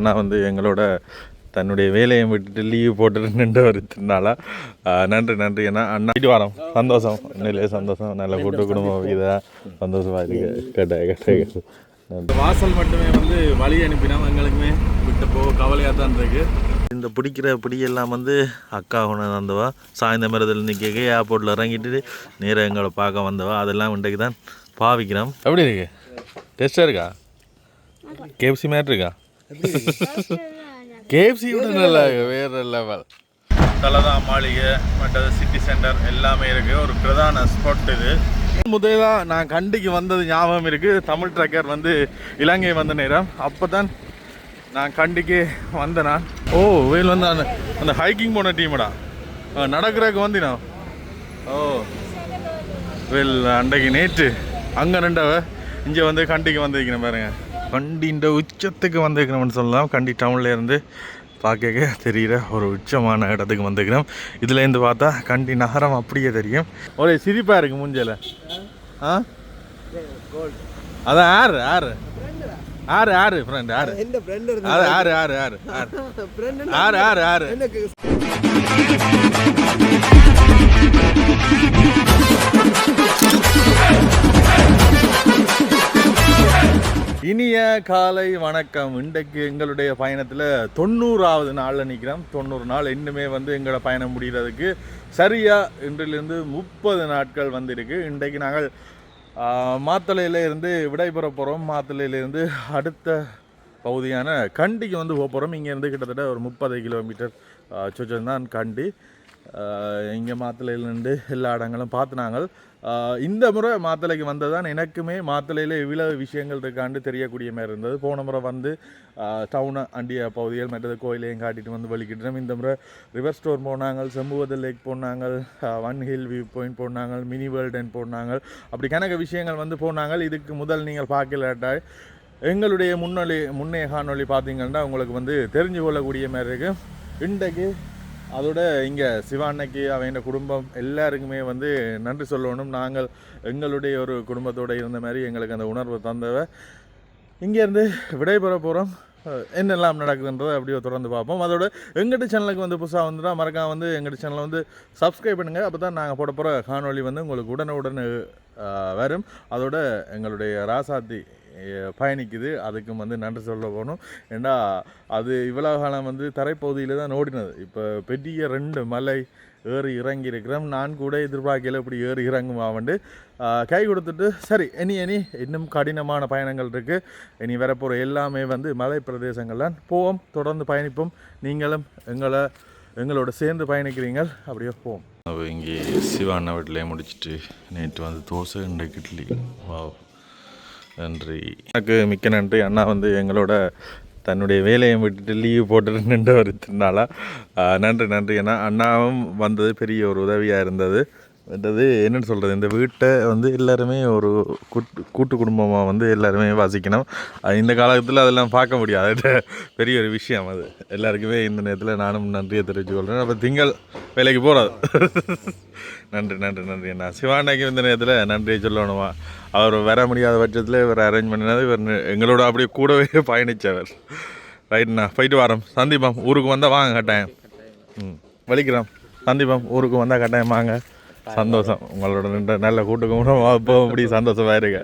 அண்ணா வந்து எங்களோட தன்னுடைய வேலையை விட்டுட்டு லீவ் போட்டுட்டு நின்று வருத்தினால நன்றி நன்றி. அண்ணா அண்ணா போயிட்டு வரோம். சந்தோஷம். உண்மையிலே சந்தோஷம். நல்ல கூட்டு குடும்பம். இதாக சந்தோஷமாக இருக்கு. கேட்டேன் கேட்டேன் நன்றி. வாசல் மட்டுமே வந்து வழி அனுப்பினோம் எங்களுக்குமே விட்டு போ கவலையாக தான் இருக்கு. இந்த பிடிக்கிற பிடியெல்லாம் வந்து அக்கா கொண்டு வந்தவா சாய்ந்த மரத்தில் நிற்க ஏர்போர்ட்டில் இறங்கிட்டு நேராக எங்களை பார்க்க வந்தவா. அதெல்லாம் இன்றைக்கு தான் பாவிக்கிறோம். எப்படி இருக்கு? டெஸ்ட்டாக இருக்கா? கேஎஃப்சி மாதிரி இருக்கா? கேஎஃப்சி விட நல்லா வேற லெவல் தலதா மாளிகை மற்றது சிட்டி சென்டர் எல்லாமே இருக்கு. ஒரு பிரதான ஸ்பாட் இது. முதலாக நான் கண்டிக்கு வந்தது ஞாபகம் இருக்கு. தமிழ் ட்ரக்கர் வந்து இலங்கை வந்த நேரம். அப்போ தான் நான் கண்டிக்கு வந்தேன் நான். ஓ வேல் வந்து அந்த அந்த ஹைக்கிங் போன டீமடா நடக்கிறதுக்கு வந்தினா? ஓ. வெல் அன்றைக்கு நேற்று அங்கே ரெண்டவ இங்கே வந்து கண்டிக்கு வந்திருக்கிறேன் பாருங்க. கண்டி இந்த உச்சத்துக்கு வந்திருக்கிறோம்னு சொல்லலாம் கண்டி டவுன்ல இருந்து பார்க்க தெரிகிற ஒரு உச்சமான இடத்துக்கு வந்திருக்கிறோம். இதுலேருந்து பார்த்தா கண்டி நகரம் அப்படியே தெரியும். ஒரே சிரிப்பாக இருக்கு மூஞ்சல ஆ? அதான் ஆறு ஆறு. ஆறு ஆறு ஃப்ரெண்ட் ஆறு. ஆறு ஆறு ஆறு ஆறு ஆறு. ஆறு ஆறு இனிய காலை வணக்கம். இன்றைக்கு எங்களுடைய பயணத்தில் தொண்ணூறாவது நாளில் நிற்கிறோம் தொண்ணூறு நாள் இன்னுமே வந்து எங்களோட பயணம் முடிகிறதுக்கு சரியாக இன்றிலிருந்து முப்பது நாட்கள் வந்திருக்கு. இன்றைக்கு நாங்கள் மாத்தலையிலேருந்து விடைபெற போகிறோம் மாத்தளையிலேருந்து அடுத்த பகுதியான கண்டிக்கு வந்து போக போகிறோம் இங்கேருந்து கிட்டத்தட்ட ஒரு முப்பது கிலோமீட்டர் சுற்றம் தான் கண்டி. இங்கே மாத்தளையிலேருந்து எல்லா இடங்களும் பார்த்து நாங்கள். இந்த முறை மாத்தளைக்கு வந்ததான் எனக்குமே மாத்தளையில் இவ்வளவு விஷயங்கள் இருக்காண்டு தெரியக்கூடிய மாதிரி இருந்தது. போன முறை வந்து டவுனை அண்டிய பகுதிகள் மற்றது கோயிலையும் காட்டிட்டு வந்து வலிக்கிட்டோம் இந்த முறை ரிவர் ஸ்டோர் போனாங்க செம்புவத லேக் போனாங்க ஒன் ஹில் வியூ பாயிண்ட் போனாங்க மினி வேர்ல்டன் போனாங்க. அப்படி கணக்கு விஷயங்கள் வந்து போனாங்க. இதுக்கு முதல் நீங்கள் பார்க்கலாட்டா எங்களுடைய முன்னொலி முன்னைய காணொலி பார்த்தீங்கன்னா உங்களுக்கு வந்து தெரிஞ்சு கொள்ளக்கூடிய மாதிரி இருக்கு. இன்றைக்கு அதோட இங்கே சிவா அன்னைக்கு அவங்க குடும்பம் எல்லாருக்குமே வந்து நன்றி சொல்லணும். நாங்கள் எங்களுடைய ஒரு குடும்பத்தோடு இருந்த மாதிரி எங்களுக்கு அந்த உணர்வு தந்தவ. இங்கேருந்து விடைபெற போகிறோம் என்னெல்லாம் நடக்குதுன்றதை அப்படியே தொடர்ந்து பார்ப்போம். அதோட எங்கிட்ட சேனலுக்கு வந்து புதுசாக வந்துட்டால் மறக்காம வந்து எங்கிட்ட சேனலை வந்து சப்ஸ்கிரைப் பண்ணுங்கள் அப்போ தான் நாங்கள் போட போகிற காணொலி வந்து உங்களுக்கு உடனுடன் உடனே வரும். அதோட எங்களுடைய ராசாத்தி பயணிக்குது. அதுக்கும் வந்து நன்றி சொல்ல போகணும். ஏன்னா அது இவ்வளோ காலம் வந்து தரைப்பகுதியில் தான் ஓடினது. இப்போ பெரிய ரெண்டு மலை ஏறி இறங்கி இருக்கிறோம் நான் கூட எதிர்பார்க்கல இப்படி ஏறி இறங்குமாவண்டு. கை கொடுத்துட்டு சரி இனி இனி இன்னும் கடினமான பயணங்கள் இருக்குது இனி வரப்போகிற எல்லாமே வந்து மலை பிரதேசங்கள்லான் போவோம் தொடர்ந்து பயணிப்போம். நீங்களும் எங்களை எங்களோட சேர்ந்து பயணிக்கிறீங்க. அப்படியே போவோம். இங்கே சிவாண்ணா வீட்டிலே முடிச்சுட்டு நேற்று வந்து தோசை இன்றைக்கு இட்லி. வா நன்றி. எனக்கு மிக்க நன்றி. அண்ணா வந்து எங்களோட தன்னுடைய வேலையை விட்டுட்டு லீவ் போட்டு நின்று வருத்தினால நன்றி நன்றி. அண்ணா அண்ணாவும் வந்தது பெரிய ஒரு உதவியாக இருந்தது. என்றது என்னென்னு சொல்கிறது இந்த வீட்டை வந்து எல்லாருமே ஒரு கூட்டு கூட்டு குடும்பமாக வந்து எல்லாருமே வாசிக்கணும். இந்த காலத்தில் அதெல்லாம் பார்க்க முடியாது. பெரிய ஒரு விஷயம் அது. எல்லாருக்குமே இந்த நேரத்தில் நானும் நன்றியை தெரிவித்து கொள்கிறேன் அப்போ திங்கள் வேலைக்கு போகிறது நன்றி நன்றி நன்றி அண்ணா. சிவாண்டாக்கு இந்த நேரத்தில் நன்றியை சொல்லணுமா? அவர் வர முடியாத பட்சத்தில் இவர் அரேஞ்ச் பண்ணினது இவர் எங்களோட அப்படியே கூடவே பயணித்தவர் ரைட்ண்ணா போயிட்டு வரோம். சந்தீபம் ஊருக்கு வந்தால் வாங்க கட்டாயம். ம். வலிக்கிறோம். சந்தீபம் ஊருக்கு வந்தால் கட்டாயம் வாங்க. சந்தோஷம். உங்களோட நின்ற நல்ல கூட்டுக்கும் இப்போ இப்படி சந்தோஷமா இருக்க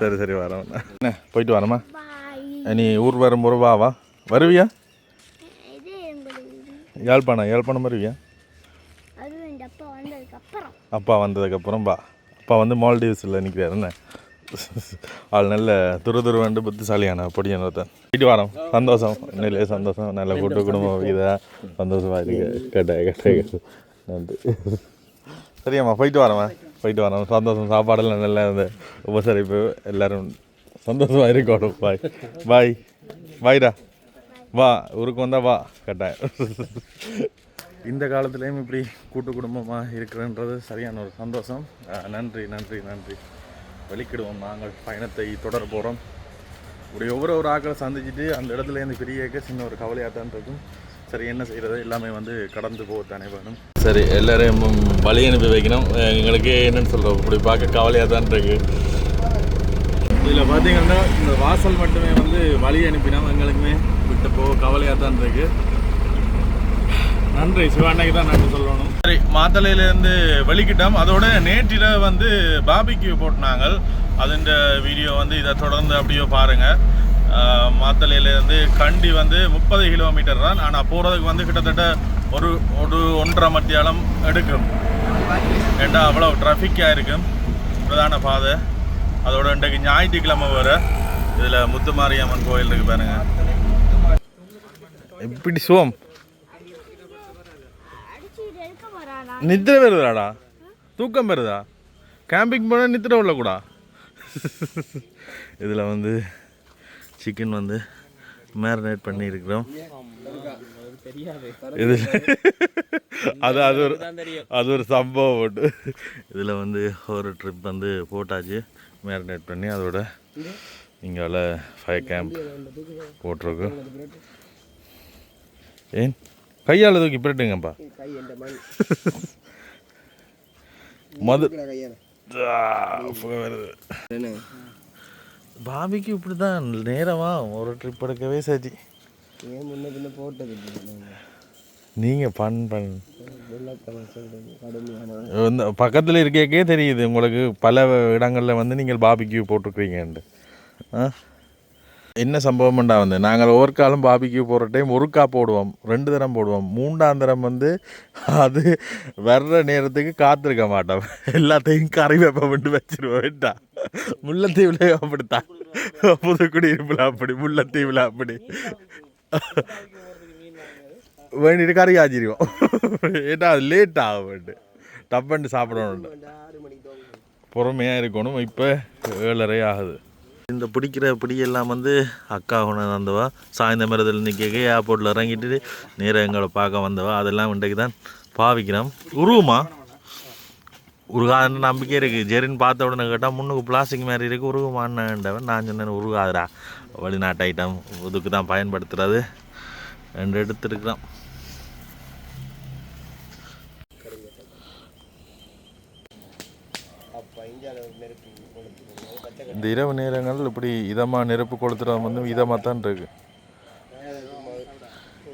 சரி சரி வரோம். என்ன போயிட்டு வரோமா? நீ ஊர் வரும்போது வா வா. வருவியா? இது யாழ்ப்பாணம் யாழ்ப்பாணம் வருவியா? அப்பா அப்பா வந்ததுக்கப்புறம் வா. அப்பா வந்து மால்டீவ்ஸில் நிற்கிறாரு என்ன? ஆள் நல்ல துரு துரு வந்து புத்திசாலியான பொடியான ஒருத்தன். போயிட்டு வரோம். சந்தோஷம். உண்மையிலே சந்தோஷம். நல்ல கூட்டு குடும்பம் இதாக சந்தோஷமாக இருக்கு. கேட்டேன் கேட்டேன் நன்றி. சரியாம்மா போயிட்டு வரோம்மா போயிட்டு வரோம் சந்தோஷம் சாப்பாடெல்லாம் நல்லா இந்த உபசரிப்பு எல்லோரும் சந்தோஷமாக இருக்கணும். பாய் பாய் பாய்டா வா ஊருக்கு வந்தால் வா. கட்டாயம். இந்த காலத்துலேயும் இப்படி கூட்டு குடும்பமாக இருக்கிறன்றது சரியான ஒரு சந்தோஷம். நன்றி நன்றி நன்றி. வெளிக்கிடுவோம் நாங்கள். பயணத்தை தொடர போகிறோம் இப்படி ஒவ்வொரு ஒரு ஆக்களை சந்திச்சுட்டு அந்த இடத்துல இருந்து பிரியாக்க சின்ன ஒரு கவலையாக தான் இருக்கும். சரி என்ன செய்கிறது எல்லாமே வந்து கடந்து போகத்தானே வேணும். சரி எல்லாரையும் வழி அனுப்பி வைக்கணும். எங்களுக்கு என்னன்னு சொல்கிறோம் இப்படி பார்க்க கவலையாக தான் இருக்கு. இதில் பார்த்தீங்கன்னா இந்த வாசல் மட்டுமே வந்து வழி அனுப்பினோம் எங்களுக்குமே விட்டு போக கவலையாக தான் இருக்கு. நன்றி சிவாண்ணைக்கு தான் நன்றி சொல்லணும். சரி மாத்தளையிலேருந்து வெளிக்கிட்டோம். அதோட நேற்றில வந்து பாபிக்கு போட்டினாங்க அதுன்ற வீடியோ வந்து இதை தொடர்ந்து அப்படியே பாருங்கள் மாத்தளையிலேருந்து கண்டி வந்து முப்பது கிலோமீட்டர் தான். ஆனால் போகிறதுக்கு வந்து கிட்டத்தட்ட ஒரு ஒரு ஒன்றரை மத்தியாலம் எடுக்கும். ஏண்டா அவ்வளோ ட்ராஃபிக்காக இருக்கும். பிரதான பாதை. அதோட இன்றைக்கு ஞாயிற்றுக்கிழமை வர இதில் முத்துமாரியம்மன் கோயில் இருக்கு பாருங்க. எப்படி சுவம் நித்திர வருதாடா தூக்கம் வருதா கேம்பிங் போனால் நித்திர விடக்கூடா இதில் வந்து சிக்கன் வந்து மேரினேட் பண்ணியிருக்கிறோம். இது அது அது ஒரு அது ஒரு சம்பவம் உண்டு இதில் வந்து ஒரு ட்ரிப் வந்து போட்டாச்சு. மேரினேட் பண்ணி அதோட இங்கால ஃபயர் கேம்ப் போட்டிருக்கு ஏன்? கையால் தூக்கி பிரட்டுங்கப்பா. மது வருது. பாபிக்கு இப்படி தான் நேரமா? ஒரு ட்ரிப் எடுக்கவே சரி ஏன் முன்ன பின்ன போட்டது இல்லை நீங்கள் பண் பண் இந்த பக்கத்தில் இருக்கே தெரியுது உங்களுக்கு. பல இடங்களில் வந்து நீங்கள் பாபிக்யூ போட்டிருக்கிறீங்கன்ட்டு. ஆ? என்ன சம்பவம்ண்டா வந்து? நாங்கள் ஒவ்வொரு காலம் பாபிக்யூ போடுற டைம் ஒருக்கா போடுவோம். ரெண்டு தரம் போடுவோம். மூன்றாம் தரம் வந்து அது வர்ற நேரத்துக்கு காத்திருக்க மாட்டோம். எல்லாத்தையும் கறி வைப்ப விட்டு வச்சிருவோம் வேண்டா முல்லைத்தீவில் அப்படித்தான். புதுக்குடியிருப்பில் அப்படி முல்லைத்தீவில் அப்படி. வேண்டிட்டு கறி காய்ச்சிருவோம். ஏட்டா அது லேட் ஆகும் வேண்டு டப்பண்டு சாப்பிடணும் ஆறு மணிக்கு தோங்க பொறுமையாக இருக்கணும். இப்போ ஏழரை ஆகுது. இந்த பிடிக்கிற பிடியெல்லாம் வந்து அக்கா கொண்டு வந்தவா சாயந்தரம் மரத்தில் நிற்க ஏர்போர்ட்டில் இறங்கிட்டு நேராக எங்களை பார்க்க வந்தவா. அதெல்லாம் இன்றைக்கு தான் பாவிக்கிறோம். உருவமா? உருகாதுன்னு நம்பிக்கை இருக்குது ஜெரின்னு பார்த்த உடனே கேட்டால் முன்னுக்கு பிளாஸ்டிக் மாதிரி இருக்குது உருகுமான்னுண்டவன் நான் சொன்னேன் உருகாதுடா. வெளிநாட்டு ஐட்டம் இதுக்கு தான் பயன்படுத்துகிறது ரெண்டு எடுத்துருக்குறோம் அப்போ இந்தியாவில் ஒரு நெருப்பு கொடுத்துருக்கோம் பச்சை இந்த இரவு நேரங்கள் இப்படி இதமாக நெருப்பு கொளுத்துறது வந்து இதமாக தான் இருக்கு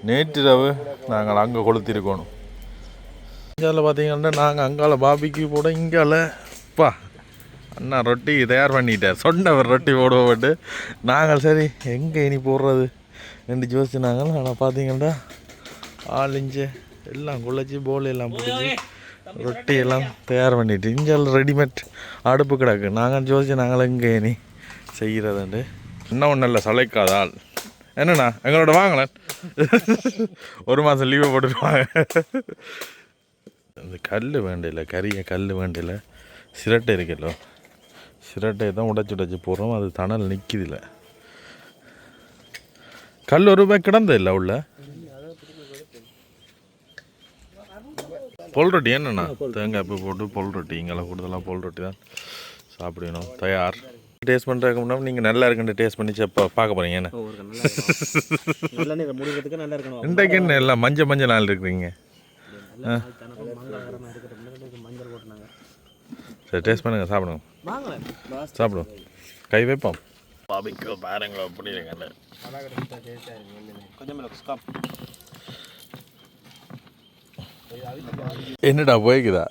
நேற்றிரவு நாங்கள் அங்கே கொளுத்திருக்கணும். இங்கால பார்த்தீங்கன்னா நாங்கள் அங்கால பாபிக்கு போட இங்கால பா அண்ணா ரொட்டி தயார் பண்ணிட்டார். சொன்னவர் ரொட்டி போடுவோம்ட்டு. நாங்கள் சரி எங்கே இனி போடுறது? ரெண்டு நாங்கள். ஆனால் பார்த்தீங்கன்னா ஆளிஞ்சு எல்லாம் குழச்சி போல் எல்லாம் பிடிச்சி ரொட்டியெல்லாம் தயார் பண்ணிட்டு இங்கே ரெடிமேட் அடுப்பு கிடக்கு. நாங்கள் ஜோதிச்சு நாங்களும் இங்கே இனி செய்கிறதுண்டு இன்னும் ஒன்றும் இல்லை சளைக்காத ஆள் என்னண்ணா எங்களோட வாங்கலன் ஒரு மாதம் லீவை போட்டுருவாங்க இந்த கல் வேண்டியில கறிய கல் வேண்டியில்ல சிரட்டை இருக்குல்ல. சிரட்டையை தான் உடைச்சி உடைச்சி போடுறோம். அது தணல் நிற்கிதில்ல கல் ஒரு ரூபாய் கிடந்த இல்லை உள்ள? பொல் ரொட்டி என்னண்ணா? தேங்காய் பூ போட்டு பொல் ரொட்டி இங்கெல்லாம் கூடுதலாக பொல் ரொட்டி தான் சாப்பிடணும். தயார். டேஸ்ட் பண்ணுறதுக்கு முன்னாடி நீங்கள் நல்லா இருக்குன்னு டேஸ்ட் பண்ணி செப்ப பார்க்க போகிறீங்க என்ன? நல்ல நேரம் முடிக்கிறதுக்கு நல்லா இருக்கணும். இன்றைக்கு என்ன எல்லாம் மஞ்சள் மஞ்சள் நாள் இருக்கிறீங்க? சரி டேஸ்ட் பண்ணுங்க சாப்பிடுங்க. சாப்பிடுவோம். கை வைப்போம். பாபிக்கு பாருங்களா அப்படி கொஞ்சம் என்னடா போய்க்குதா?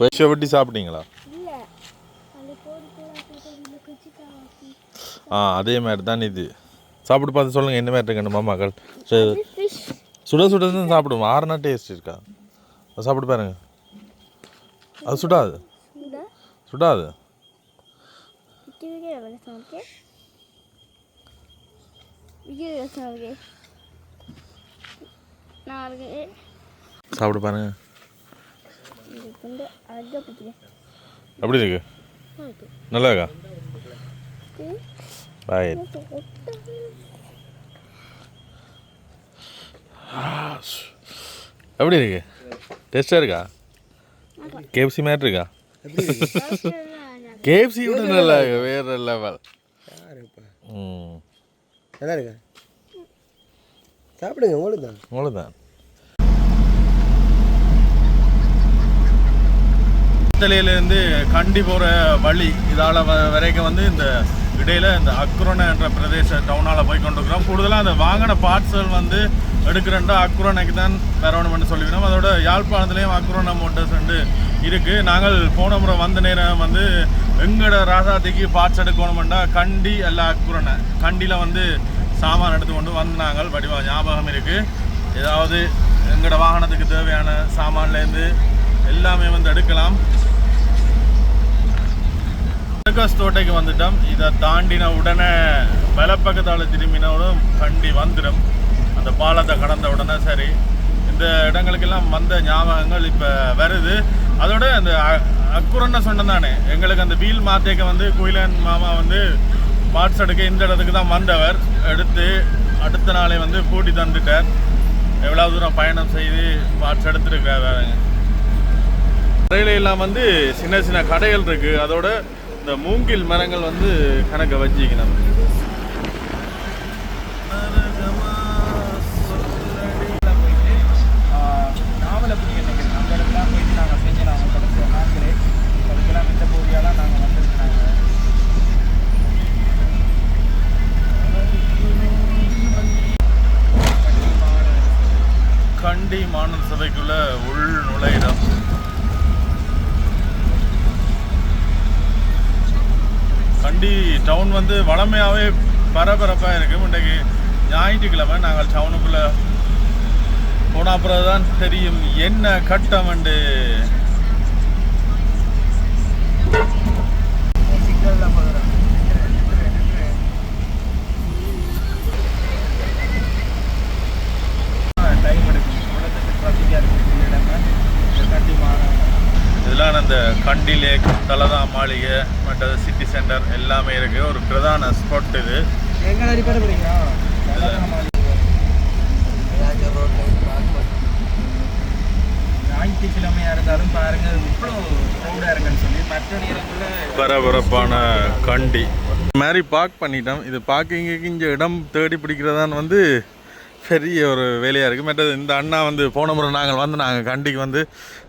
விஷ வெட்டி சாப்பிட்டீங்களா? ஆ அதே மாதிரி தான் இது. சாப்பிட்டு பார்த்து சொல்லுங்கள் என்ன மாதிரி இருக்குன்னு மாமாக்கள் சரி. சுட சுட தான் சாப்பிடுவோம். ஆறுனா டேஸ்ட் இருக்கா? சாப்பிட்டு பாருங்க. அது சுடாது. சுடாது. விக்கி சாப்பிட்டு பாருங்க. எப்படி இருக்கு. நல்லா இருக்கா? பாய் எப்படி இருக்கு? டேஸ்டாக இருக்கா? கேஎஃப்சி மாதிரி இருக்கா? கேஎஃப்சி விட நல்லா இருக்கு. வேற லெவல் ம். நல்லா இருக்கா? சாப்பிடுங்க உங்களுக்கு தான் அவ்வளோதான் இருந்து கண்டி போகிற வழி இதால் வரைக்கும் வந்து இந்த இடையில் இந்த அக்ரோனை என்ற பிரதேச டவுனால் போய் கொண்டிருக்கிறோம். கூடுதலாக அந்த வாங்கின பார்ட்ஸ்கள் வந்து எடுக்கிறேன்டா அக்ரோனைக்கு தான் வரணும்னு சொல்லிக்கிறோம். அதோட யாழ்ப்பாணத்துலேயும் அக்ரோனா மோட்டர்ஸ் வந்து இருக்குது நாங்கள் போன முறை வந்த நேரம் வந்து எங்களோட ராசாத்திக்கு பார்ட்ஸ் எடுக்கணுமெண்டா கண்டி அல்ல அக்ரோனை கண்டியில் வந்து சாமான் எடுத்து கொண்டு நாங்கள் வடிவா ஞாபகம் இருக்குது ஏதாவது எங்களோட வாகனத்துக்கு தேவையான சாமான்லேருந்து எல்லாமே வந்து எடுக்கலாம். சர்க்கஸ் தோட்டைக்கு வந்துட்டோம். இதை தாண்டின உடனே வலப்பக்கத்தால் திரும்பினவுடன் கண்டி வந்துடும். அந்த பாலத்தை கடந்த உடனே சரி. இந்த இடங்களுக்கெல்லாம் வந்த ஞாபகங்கள் இப்போ வருது. அதோட அந்த அக்குரன்னு சொன்னதானே எங்களுக்கு அந்த வீல் மாத்தேக்க வந்து குயிலன் மாமா வந்து பார்ட்ஸ் எடுக்க இந்த இடத்துக்கு தான் வந்தவர். எடுத்து அடுத்த நாளே வந்து கூட்டி தந்துட்டார். எவ்வளோ தூரம் பயணம் செய்து பார்ட்ஸ் எடுத்துருக்காரு எல்லாம் வந்து சின்ன சின்ன கடைகள் இருக்குது அதோட இந்த மூங்கில் மரங்கள் வந்து கணக்க வச்சிக்கணும் நாங்கள் அதுக்கெல்லாம் நாங்கள் கண்டி மாநில சபைக்குள்ள உள் நுழையிடம். வண்டி டவுன் வந்து வளமையாகவே பரபரப்பாக இருக்குது இன்றைக்கு ஞாயிற்றுக்கிழமை நாங்கள் டவுனுக்குள்ளே போன அப்புறம் தான் தெரியும் என்ன கட்டம் அண்டு சிக்கலில் போகிறோம் டைம் எடுக்கும் உலகத்துக்கு ட்ராஃபிக்காக இருக்கக்கூடிய இடங்கள் இந்த கண்டிப்பான இதெல்லாம் அந்த கண்டி லேக் தலதா மாளிகை மற்றது சிட்டி சென்டர் எல்லாமே இருக்கு. ஒரு பிரதான ஸ்பாட் இது. எங்கே ரிப்பேர் பண்ணீங்க ஞாயிற்றுக்கிழமையாக இருந்தாலும் பாருங்க இவ்வளோ க்ரௌடாக இருக்குன்னு சொல்லி மற்ற நேரங்களில் பரபரப்பான கண்டி. இந்த மாதிரி பார்க் பண்ணிட்டோம். இது பார்க்கிங்க இங்கே இடம் தேடி பிடிக்கிறதான்னு வந்து பெரிய ஒரு வேலையாக இருக்குது மற்றது இந்த அண்ணா வந்து போன முறை நாங்கள் வந்து நாங்கள் கண்டிக்கு வந்து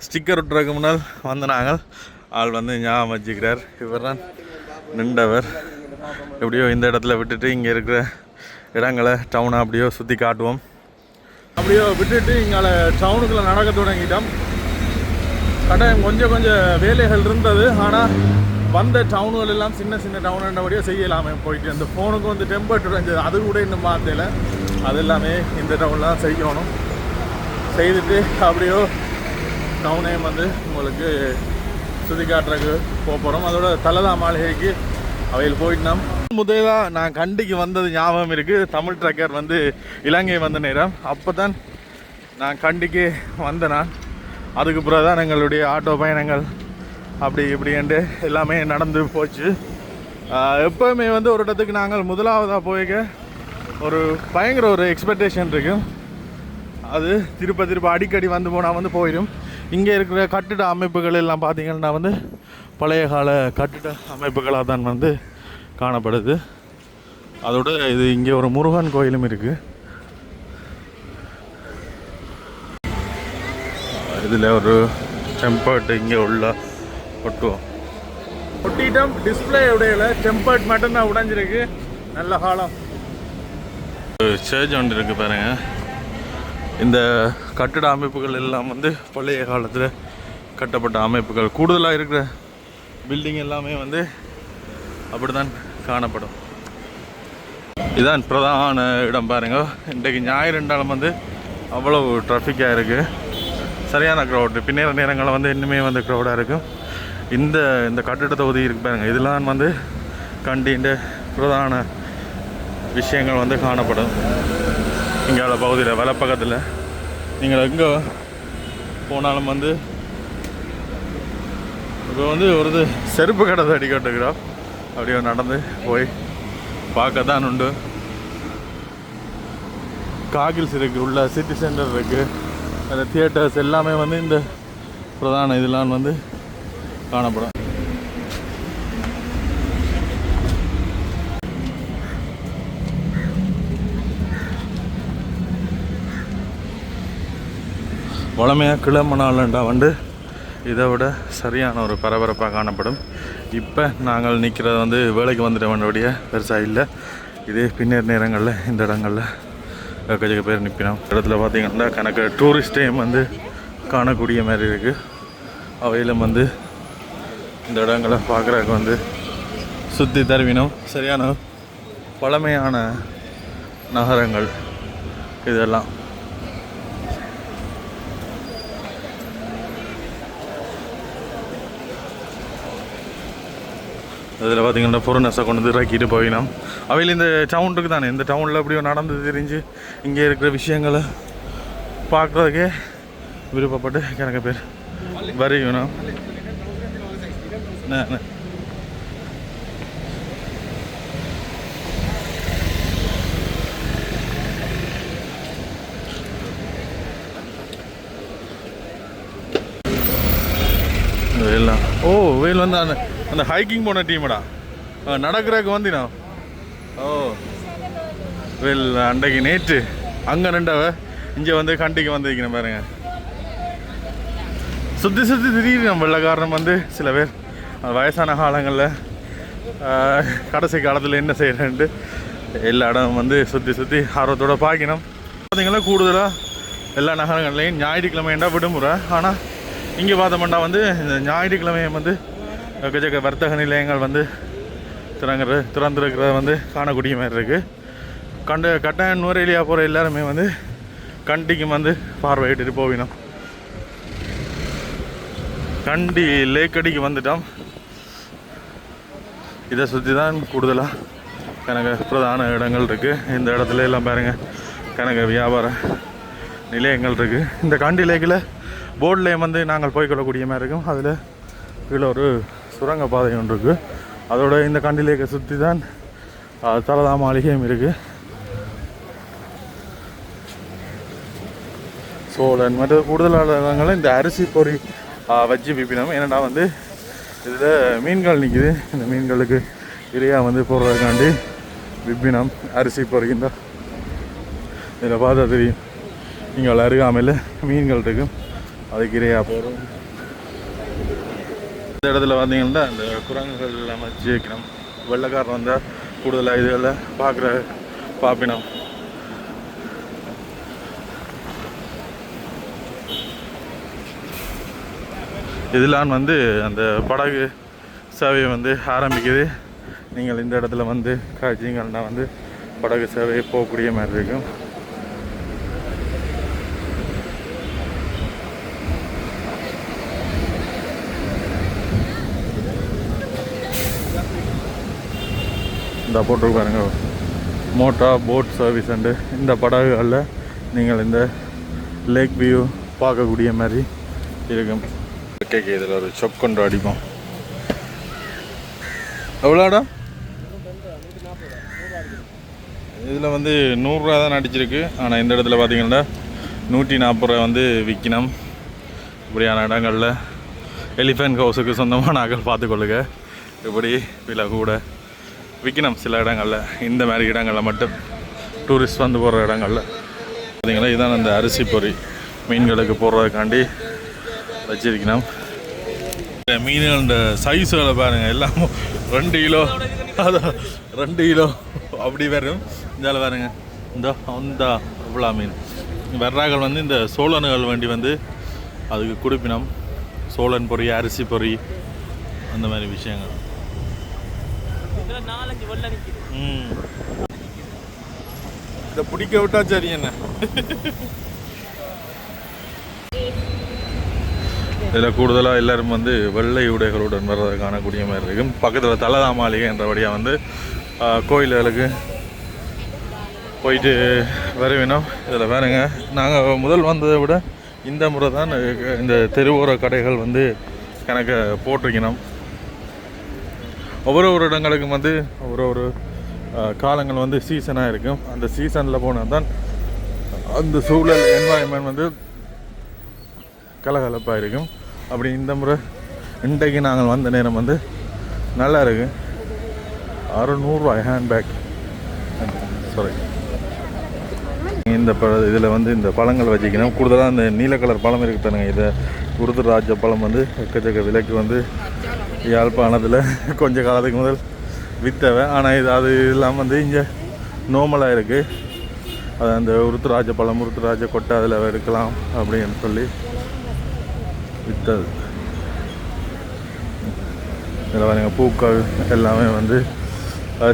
ஸ்டிக்கர் விட்டுறதுக்கு முன்னால் வந்து நாங்கள் ஆள் வந்து ஞாபகம் வச்சுக்கிறார். இவர் தான் நின்றவர். எப்படியோ இந்த இடத்துல விட்டுட்டு இங்கே இருக்கிற இடங்களை டவுனை அப்படியோ சுற்றி காட்டுவோம். அப்படியோ விட்டுட்டு இங்கே டவுனுக்குள்ளே நடக்க தொடங்கிட்டோம். கட்டாயம் கொஞ்சம் கொஞ்சம் வேலைகள் இருந்தது. ஆனால் வந்த டவுனுகள் எல்லாம் சின்ன சின்ன டவுனுன்றபடியே செய்யலாமே போயிட்டு. அந்த ஃபோனுக்கு வந்து டெம்பர் இருந்தது அது கூட இன்னும் மாற்றல அது எல்லாமே இந்த டவுன்லாம் செய்யணும். செய்துட்டு அப்படியோ டவுனையும் வந்து உங்களுக்கு சுற்றி காட்டுறக்கு போக போகிறோம் அதோட தலதா மாளிகைக்கு அவையில் போயிட்டோம் முதலாக நான் கண்டிக்கு வந்தது ஞாபகம் இருக்குது தமிழ் ட்ரக்கர் வந்து இலங்கை வந்த நேரம். அப்போ தான் நான் கண்டிக்கு வந்த நான். அதுக்கு பிறகு தான் எங்களுடைய ஆட்டோ பயணங்கள் அப்படி இப்படின்ட்டு எல்லாமே நடந்து போச்சு. எப்போவுமே வந்து ஒரு இடத்துக்கு நாங்கள் முதலாவதாக போய்க்க ஒரு பயங்கர ஒரு எக்ஸ்பெக்டேஷன் இருக்கும் அது திருப்ப திருப்ப அடிக்கடி வந்து போனால் வந்து போயிடும். இங்கே இருக்கிற கட்டிட அமைப்புகள் எல்லாம் பார்த்தீங்கன்னா வந்து பழைய கால கட்டிட அமைப்புகளாக தான் வந்து காணப்படுது. அதோட இது இங்கே ஒரு முருகன் கோயிலும் இருக்குது இதில் ஒரு டெம்பர்ட் இங்கே உள்ள ஒட்டுவோம் ஒட்டிட்டோம் டிஸ்பிளே உடையில டெம்பர்ட் மட்டும்தான் உடைஞ்சிருக்கு. நல்ல காலம். சேர்ஜ் ஒன்று இருக்கு பாருங்க. இந்த கட்டிட அமைப்புகள் எல்லாம் வந்து பழைய காலத்தில் கட்டப்பட்ட அமைப்புகள். கூடுதலாக இருக்கிற பில்டிங் எல்லாமே வந்து அப்படிதான் காணப்படும். இதான் பிரதான இடம் பாருங்க. இன்றைக்கு ஞாயிறு ரெண்டாலும் வந்து அவ்வளோ ட்ராஃபிக்காக இருக்குது சரியான க்ரௌடு பின்னேற நேரங்களில் வந்து இன்னுமே வந்து க்ரௌடாக இருக்கும். இந்த இந்த கட்டிட தொகுதி இருக்கு பாருங்க. இதெல்லாம் வந்து கண்டின்ற பிரதான விஷயங்கள் வந்து காணப்படும். இங்கே பகுதியில் வலப்பக்கத்தில். நீங்கள் எங்கே போனாலும் வந்து இப்போ வந்து ஒரு இது செருப்பு கடை அடி கட்டுக்கிறோம் அப்படியே நடந்து போய் பார்க்க தான் உண்டு. காகில்ஸ் இருக்குது உள்ள சிட்டி சென்டர் இருக்குது அந்த தியேட்டர்ஸ் எல்லாமே வந்து இந்த பிரதான இதெல்லாம் வந்து காணப்படும். வளமையாக கிளம்பினாலண்டா வந்து இதை விட சரியான ஒரு பரபரப்பாக காணப்படும். இப்போ நாங்கள் நிற்கிறது வந்து வேலைக்கு வந்துட வேண்டிய பெருசாக இல்லை. இது பின்னர் நேரங்களில் இந்த இடங்களில் எக்கச்சக்க பேர் நிற்பினோம். இடத்துல பார்த்தீங்கன்னா கணக்கு டூரிஸ்ட் டைம் வந்து காணக்கூடிய மாதிரி இருக்குது அவையிலும் வந்து இந்த இடங்களை பார்க்குறதுக்கு வந்து சுற்றி தருவினோம். சரியான பழமையான நகரங்கள் இதெல்லாம். அதில் பார்த்தீங்கன்னா ஃபொரினர்ஸை கொண்டு வந்து இறக்கிட்டு போயினோம். அவையில் இந்த டவுனுக்கு தானே? இந்த டவுனில் எப்படியோ நடந்து தெரிஞ்சு இங்கே இருக்கிற விஷயங்களை பார்க்குறதுக்கே விருப்பப்பட்டு எனக்கு பேர் வரையணும். வெயில் ஓ வெயில் வந்து அந்த ஹைக்கிங் போன டீமடா நடக்கிறக்கு வந்தினா ஓ. வெல் அன்றைக்கு நேற்று அங்கே நின்றவ இங்கே வந்து கண்டிக்கு வந்திருக்கணும் பாருங்க. சுற்றி சுற்றி திடீர்னு வெள்ளக்காரன் வந்து சில பேர் வயசான காலங்களில் கடைசி காலத்தில் என்ன செய்கிறேன்ட்டு எல்லா இடம் வந்து சுற்றி சுற்றி ஆர்வத்தோட பார்க்கணும் பார்த்தீங்கன்னா கூடுதலாக எல்லா நகரங்கள்லையும் ஞாயிற்றுக்கிழமைண்டா விடுமுறை. ஆனால் இங்கே பார்த்தோம்னா வந்து இந்த ஞாயிற்றுக்கிழமையை வந்து எக்கச்சக்க வர்த்தக நிலையங்கள் வந்து திறங்குற திறந்துருக்கிறத வந்து காணக்கூடிய மாதிரி இருக்குது கண்டு கட்டாயம் நுரையிலியா போகிற எல்லாருமே வந்து கண்டிக்கும் வந்து பார்வையிட்டு போவினோம். கண்டி லேக்கடிக்கு வந்துட்டோம். இதை சுற்றி தான் கூடுதலாக கனக பிரதான இடங்கள் இருக்குது இந்த இடத்துல எல்லாம் பாருங்கள் கணக்கு வியாபார நிலையங்கள் இருக்குது இந்த கண்டி லேக்கில் போர்ட்லேயும் வந்து நாங்கள் போய்க்கொள்ளக்கூடிய மாதிரி இருக்கும். அதில் கீழே ஒரு சுரங்க பாதை ஒன்று இருக்குது அதோட இந்த கண்டிலேக்க சுற்றி தான் தலதா மாளிகையும் இருக்குது சோழன் மற்ற கூடுதலான இடங்களில் இந்த அரிசி பொறி வச்சு விற்பினோம் ஏன்னா வந்து இதில் மீன்கள் நிற்கிது இந்த மீன்களுக்கு இறையாக வந்து போடுறதுக்காண்டி விப்பினம் அரிசி பொறிக்கின்றா இந்த இதில் பார்த்தா தெரியும். நீங்கள் அருகாமையில் மீன்கள் இருக்கும் அதுக்கு இறையாக போகிறோம் இந்த இடத்துல பார்த்தீங்கன்னா இந்த குரங்குகள் எல்லாம் வச்சு வைக்கணும் வெள்ளைக்காரன் வந்தால் கூடுதலாக இதுகளை பார்க்குற பார்ப்பினோம். இதெல்லாம் வந்து அந்த படகு சேவையை வந்து ஆரம்பிக்குது. நீங்கள் இந்த இடத்துல வந்து காய்ச்சிங்கன்னா வந்து படகு சேவையை போகக்கூடிய மாதிரி இருக்கும். இதை போட்டு பாருங்க. மோட்டா போட் சர்வீஸ் அண்டு இந்த படகுகளில் நீங்கள் இந்த லேக் வியூ பார்க்கக்கூடிய மாதிரி இருக்கும். கேக்கு இதில் ஒரு சொப் கொண்டு அடிப்போம். எவ்வளோடா? இதில் வந்து நூறுரூவா தான் அடிச்சிருக்கு ஆனால் இந்த இடத்துல பார்த்தீங்கன்னா நூற்றி நாற்பது ரூபா வந்து விற்கணும் இப்படியான இடங்களில் எலிஃபென்ட் ஹவுஸுக்கு சொந்தமான நாங்கள் பார்த்துக்கொள்ளுங்க. இப்படி விலை கூட விற்கணும் சில இடங்களில். இந்த மாதிரி இடங்களில் மட்டும் டூரிஸ்ட் வந்து போகிற இடங்களில். பார்த்தீங்களா இதுதான் அந்த அரிசி பொறி. மீன்களுக்கு போடுறதுக்காண்டி வச்சிருக்கணும் இந்த மீன்களோட சைஸுகளை பாருங்கள் எல்லாம் ரெண்டு கிலோ அதான் ரெண்டு கிலோ. அப்படி வரும். இந்தால பாருங்க. இந்த அந்த இவ்வளோ மீன். வர்றாக்கள் வந்து இந்த சோழனுகள் வண்டி வந்து அதுக்கு கொடுப்பினம். சோழன் பொரி அரிசி பொரி அந்த மாதிரி விஷயங்கள். நாலஞ்சு வெள்ள நிற்கிது. இதை பிடிக்க விட்டா சரி என்ன? இதில் கூடுதலாக எல்லாரும் வந்து வெள்ளை உடைகளுடன் வர்றதை காணக்கூடிய மாதிரி இருக்கும் பக்கத்தில் தலதா மாளிகை என்றபடியாக வந்து கோயில்களுக்கு போயிட்டு வருவினோம். இதில் பாருங்க நாங்கள் முதல் வந்ததை விட இந்த முறை தான் இந்த தெருவோர கடைகள் வந்து கணக்க போட்டிருக்கணும் ஒவ்வொரு ஒரு இடங்களுக்கும் வந்து ஒரு ஒரு காலங்கள் வந்து சீசனாக இருக்கும். அந்த சீசனில் போனால் தான் அந்த சூழல் என்வாயன்மெண்ட் வந்து கலகலப்பாக இருக்கும். அப்படி இந்த முறை இன்றைக்கு நாங்கள் வந்த நேரம் வந்து நல்லா இருக்கு. அறுநூறுவாய் ஹேண்ட்பேக் சாரி இந்த ப இதில் வந்து இந்த பழங்கள் வச்சுக்கணும். கூடுதலாக இந்த நீல கலர் பழம் இருக்குது தானுங்க இதை குருதராஜ பழம் வந்து எக்கச்சக்க விலைக்கு வந்து யாழ்ப்பாணத்தில் கொஞ்ச காலத்துக்கு முதல் விற்றவன் ஆனால் இது அது இல்லாமல் வந்து இங்கே நோமலாக இருக்குது அது அந்த உருத்துராஜ பழம் உருத்துராஜ கொட்டை அதில் எடுக்கலாம் அப்படின்னு சொல்லி விற்றது இதில் பாருங்கள் பூக்கள் எல்லாமே வந்து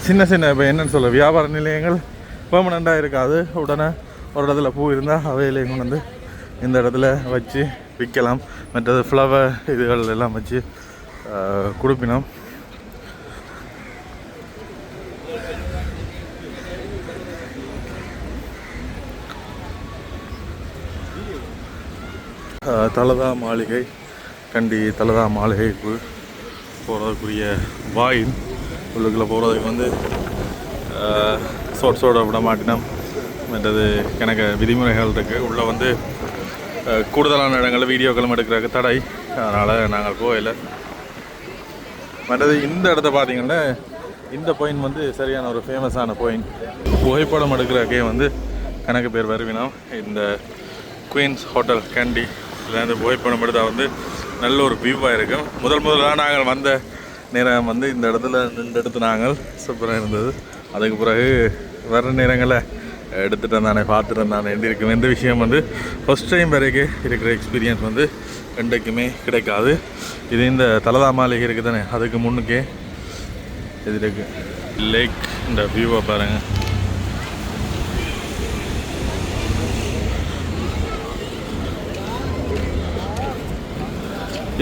சின்ன சின்ன இப்போ என்னென்னு சொல்ல வியாபார நிலையங்கள் பெர்மனண்ட்டாக இருக்காது. உடனே ஒரு இடத்துல பூ இருந்தால் அவையிலையும் கொண்டு வந்து இந்த இடத்துல வச்சு விற்கலாம். மற்றது ஃப்ளவர் இதுகள் எல்லாம் வச்சு கொடுப்பினோம். தலதா மாளிகை கண்டி தலதா மாளிகைக்கு போகிறதுக்குரிய வாயில் உள்ளுக்குள்ளே போகிறதுக்கு வந்து சோட்ஸோட விட மாட்டினம். மற்றது எனக்கு விதிமுறைகள் இருக்குது உள்ளே வந்து கூடுதலான இடங்களில் வீடியோக்களும் எடுக்கிறதுக்கு தடை. அதனால் நாங்கள் போகல. மற்றது இந்த இடத்த பார்த்தீங்கன்னா இந்த பாயிண்ட் வந்து சரியான ஒரு ஃபேமஸான பாயிண்ட் புகைப்படம் எடுக்கிறக்கே வந்து கணக்கு பேர் வருவினோம். இந்த குயின்ஸ் ஹோட்டல் கேண்டி இதில் புகைப்படம் எடுத்தால் வந்து நல்ல ஒரு வியூவாக இருக்கும். முதல் முதலாக நாங்கள் வந்த நேரம் வந்து இந்த இடத்துல நின்று எடுத்து நாங்கள் சூப்பராக இருந்தது. அதுக்கு பிறகு வர நேரங்களில் எடுத்துகிட்டு இருந்தானே பார்த்துட்டு இருந்தானே இருக்கும் எந்த விஷயம் வந்து ஃபஸ்ட் டைம் வரைக்கும் இருக்கிற எக்ஸ்பீரியன்ஸ் வந்து என்றைக்குமே கிடைக்காது. இது இந்த தலதா மாளிகை இருக்குது தானே அதுக்கு முன்னுக்கே இது இருக்கு. லேக் இந்த வியூவை பாருங்க.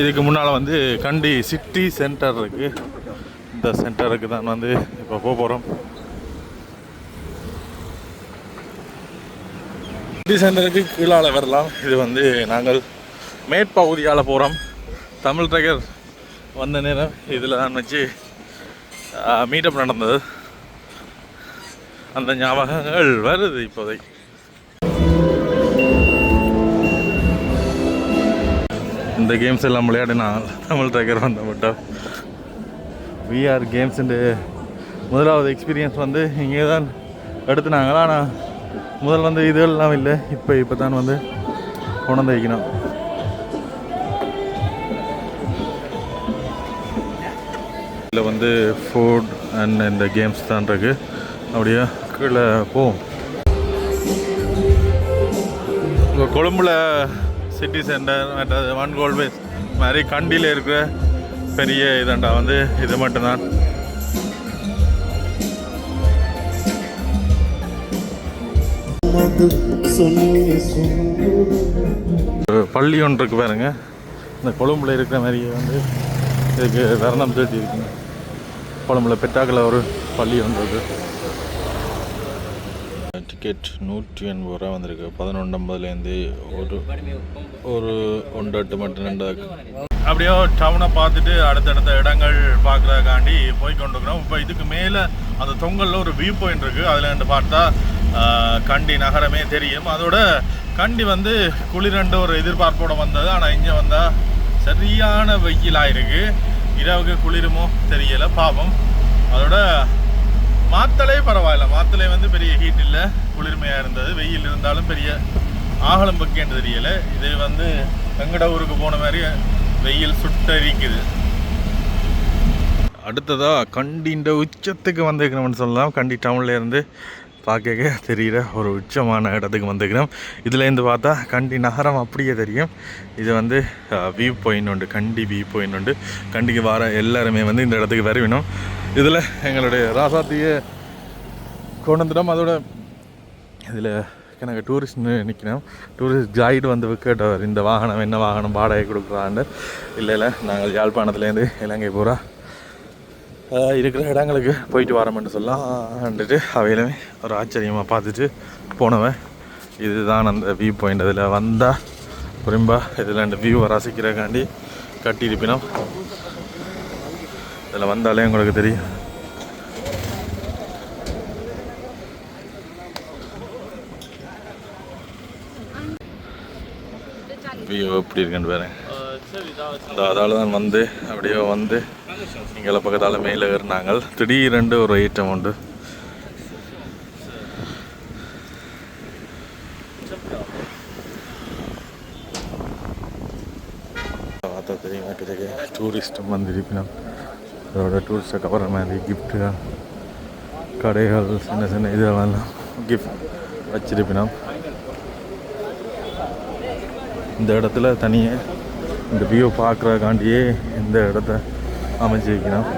இதுக்கு முன்னால் வந்து கண்டி சிட்டி சென்டர் இருக்குது இந்த சென்டருக்கு தான் வந்து இப்போ போக போகிறோம் சிட்டி சென்டருக்கு கீழால் வரலாம். இது வந்து நாங்கள் மேற்பகுதியால் போகிறோம் தமிழ் ட்ரகர் வந்த நேரம் இதில் தான் வச்சு மீட்டப் நடந்தது. அந்த ஞாபகங்கள் வருது இப்போதைக்கு இந்த கேம்ஸ் எல்லாம் விளையாடினா தமிழ் ட்ரக்கர் வந்த மட்டும் விஆர் கேம்ஸுண்டு முதலாவது எக்ஸ்பீரியன்ஸ் வந்து இங்கே தான் எடுத்துனாங்களா ஆனால் முதல் வந்து இதெல்லாம் இல்லை இப்போ இப்போ தான் வந்து கொண்டு வைக்கணும். இதில் வந்து ஃபுட் அண்ட் இந்த கேம்ஸ் தான் இருக்கு. அப்படியே கீழே போவோம். இப்போ கொழும்புல சிட்டி சென்டர் மற்றது ஒன் கோல்வேஸ் மாதிரி கண்டியில் இருக்கிற பெரிய இதண்டா வந்து இது மட்டும்தான். பள்ளி ஒன்று இருக்கு பாருங்க. இந்த கொழும்புல இருக்கிற மாதிரியே வந்து இதுக்கு வர்ணம் தீட்டி இருக்குங்க. கொழும்புல பெட்டாக்கில் ஒரு பள்ளி ஒன்று இருக்கு டிக்கெட் நூற்றி எண்பது ரூபா வந்திருக்கு. பதினொன்று ஐம்பதுலேருந்து ஒரு ஒரு ஒன்று எட்டு மட்டும் ரெண்டு அப்படியே டவுனை பார்த்துட்டு அடுத்தடுத்த இடங்கள் பார்க்குறதுக்காண்டி போய் கொண்டிருக்கிறோம். இப்போ இதுக்கு மேலே அந்த தொங்கலில் ஒரு வியூ பாயிண்ட் இருக்குது அதில் ரெண்டு பார்த்தா கண்டி நகரமே தெரியும். அதோட கண்டி வந்து குளிரண்டு ஒரு எதிர்பார்ப்போடு வந்தது. ஆனால் இங்கே வந்தால் சரியான வெயிலாக இருக்கு இரவுக்கு குளிருமோ தெரியலை பாவம். அதோட மாத்தலே பரவாயில்ல. மாத்தலே வந்து பெரிய ஹீட் இல்லை. குளிர்மையாக இருந்தது. வெயில் இருந்தாலும் பெரிய ஆகலம் பக்கேன்னு தெரியலை. இது வந்து வெங்கட ஊருக்கு போன மாதிரி வெயில் சுட்டரிக்குது. அடுத்ததா கண்டின்ற உச்சத்துக்கு வந்திருக்கிறோம்னு சொல்லலாம். கண்டி டவுன்லேருந்து பார்க்க தெரிகிற ஒரு உச்சமான இடத்துக்கு வந்திருக்கிறோம். இதுலேருந்து பார்த்தா கண்டி நகரம் அப்படியே தெரியும். இது வந்து வியூ பாயிண்ட் உண்டு. கண்டி வியூ பாயிண்ட் உண்டு. கண்டிக்கு வர எல்லாருமே வந்து இந்த இடத்துக்கு வரவினோம். இதில் எங்களுடைய ராசாத்தியை கொண்டு வந்துட்டோம் அதோட இதில் நாங்கள் டூரிஸ்ட் நிற்கிறோம் டூரிஸ்ட் கைடு வந்து கேட்டவர் இந்த வாகனம் என்ன வாகனம் வாடகை கொடுக்குறான்னு. இல்லை இல்லை நாங்கள் யாழ்ப்பாணத்துலேருந்து இலங்கை பூரா இருக்கிற இடங்களுக்கு போயிட்டு வரோம்னு சொல்லலாம்ன்ட்டு அவையிலுமே ஒரு ஆச்சரியமாக பார்த்துட்டு போனவன் இதுதான் அந்த வியூ பாயிண்ட் அதில் வந்தால் புரிம்பா இதில் அந்த வியூவை ரசிக்கிறக்காண்டி கட்டியிருப்பினோம். இதில் வந்தாலே உங்களுக்கு தெரியும். வியூ எப்படி இருக்குன்னு பாருங்க. இந்த அதால் தான் வந்து அப்படியே வந்து எங்களை பக்கத்தால் மேலே ஏறினாங்க. திடீரெண்டு ஒரு ஐட்டம் உண்டு. பார்த்தா தெரியும் டூரிஸ்ட்டும் வந்திருப்பினோம் அதோட டூரிஸ்ட்டை கவர மாதிரி கிஃப்ட்டுகள் கடைகள் சின்ன சின்ன இதெல்லாம் கிஃப்ட் வச்சிருப்பினோம். இந்த இடத்துல தனியாக இந்த வியூ பார்க்குறக்காண்டியே இந்த இடத்த அமைச்சு வைக்கணும்.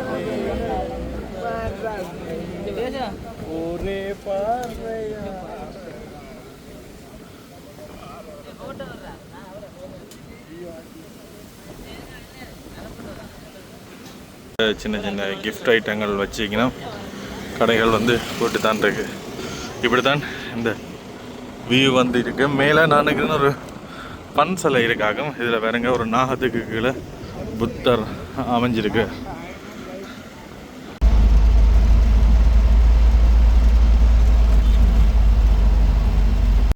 சின்ன சின்ன கிஃப்ட் ஐட்டங்கள் வச்சுக்கணும் கடைகள் வந்து போட்டு தான் இருக்கு. இப்படி தான் இந்த வியூ வந்து இருக்கு. மேலே நான் ஒரு பன் சிலை இருக்காகும் இதில் வேறங்க ஒரு நாகத்துக்கு கீழே புத்தர் அமைஞ்சிருக்கு.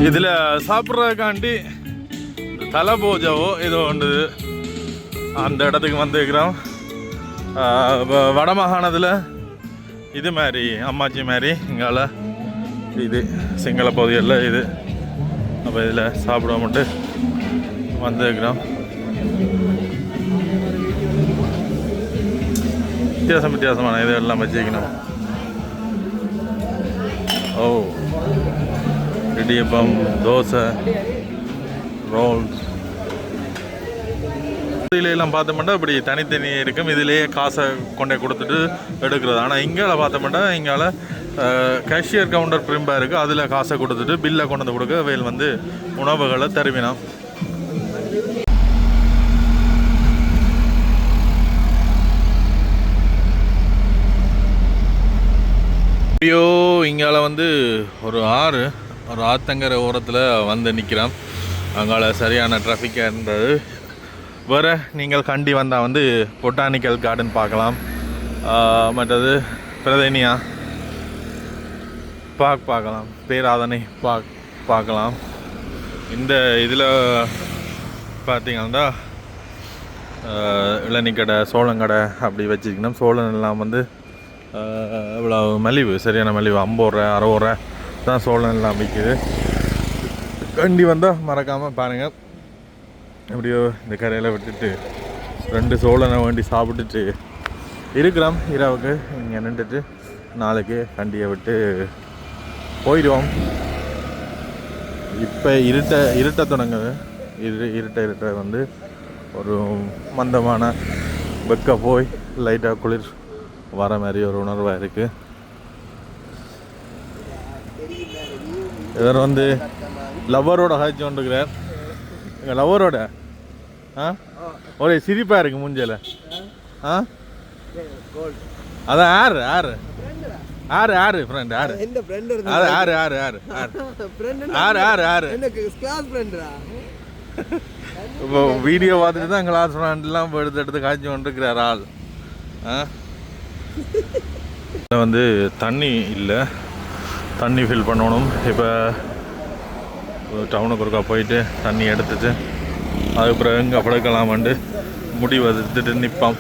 இதில் சாப்பிட்றதுக்காண்டி தலை பூஜாவோ ஏதோ ஒன்று அந்த இடத்துக்கு வந்துருக்கிறோம். ஆஹ் வடமாகாணத்தில் இது மாதிரி அம்மாச்சி மாதிரி இங்கால இது சிங்கள பகுதிகளில் இது. அப்போ இதில் சாப்பிடுவோம்ட்டு வந்திருக்கிறோம். வித்தியாசம் வித்தியாசமான இது எல்லாம் வச்சுக்கணும் ஓ இடியப்பம் தோசை ரோல்ஸ். இதுல எல்லாம் பார்த்தோம்னா இப்படி தனித்தனி இருக்கும். இதுலேயே காசை கொண்டே கொடுத்துட்டு எடுக்கிறது. ஆனால் இங்கால பார்த்தோம்னா இங்கால கேஷியர் கவுண்டர் பிரிம்பாக இருக்குது அதில் காசை கொடுத்துட்டு பில்லை கொண்டு வந்து கொடுக்க வேல் வந்து உணவுகளை தருவினோம் ஐயோ இங்கால வந்து ஒரு ஆறு ஒரு ஆத்தங்கரை ஓரத்தில் வந்து நிற்கிறோம் அங்கால சரியான டிராஃபிக்காக இருந்தது. வேறு நீங்கள் கண்டி வந்தால் வந்து பொட்டானிக்கல் கார்டன் பார்க்கலாம். மற்றது பிரதேனியா பார்க் பார்க்கலாம். பேராதனை பார்க் பார்க்கலாம். இந்த இதில் பார்த்தீங்கன்னா இளநிக்கடை சோளங்கடை அப்படி வச்சுருக்கணும். சோளம் எல்லாம் வந்து இவ்வளோ மலிவு சரியான மலிவு. ஐம்பது ரூபா அறுபது ரூபா தான் சோழன்லாம் எல்லாம் விற்கிது கண்டி வந்தால் மறக்காமல் பாருங்கள் எப்படியோ இந்த கரையில் விட்டுட்டு ரெண்டு சோழனை வேண்டி சாப்பிட்டுட்டு இருக்கிறோம். இரவுக்கு இங்கே நின்றுட்டு நாளைக்கு கண்டியை விட்டு போயிடுவோம். இப்போ இருட்ட இருட்ட தொடங்குது. இரு இருட்ட இருட்ட வந்து ஒரு மந்தமான வெக்க போய் லைட்டாக குளிர் வர மாதிரி ஒரு உணர்வாக இருக்குது இவர் வந்து லவ்வரோட காய்ச்சி கொண்டிருக்கிறார். எங்கள் லவ்வரோட ஆ? ஒரே சிரிப்பாக இருக்கு மூஞ்சில ஆ? அதான் யாரு யாரு யாரு யாரு ஃப்ரெண்ட் யாரு ஃப்ரெண்ட் யாரு யாரு யாரு யாரு யாரு யாரு இப்போ வீடியோ பார்த்துட்டு தான் கிளாஸ் ஃப்ரெண்ட்லாம் எடுத்து எடுத்து காய்ச்சி கொண்டிருக்கிறார் ஆள். ஆ? இதுல வந்து தண்ணி இல்லை. தண்ணி ஃபில் பண்ணணும். இப்போ டவுனுக்கு ஒருக்கா போயிட்டு தண்ணி எடுத்துட்டு அதுக்கப்புறம் எங்கே படுக்கலாமான்ட்டு முடிவு எடுத்துட்டு நிற்போம்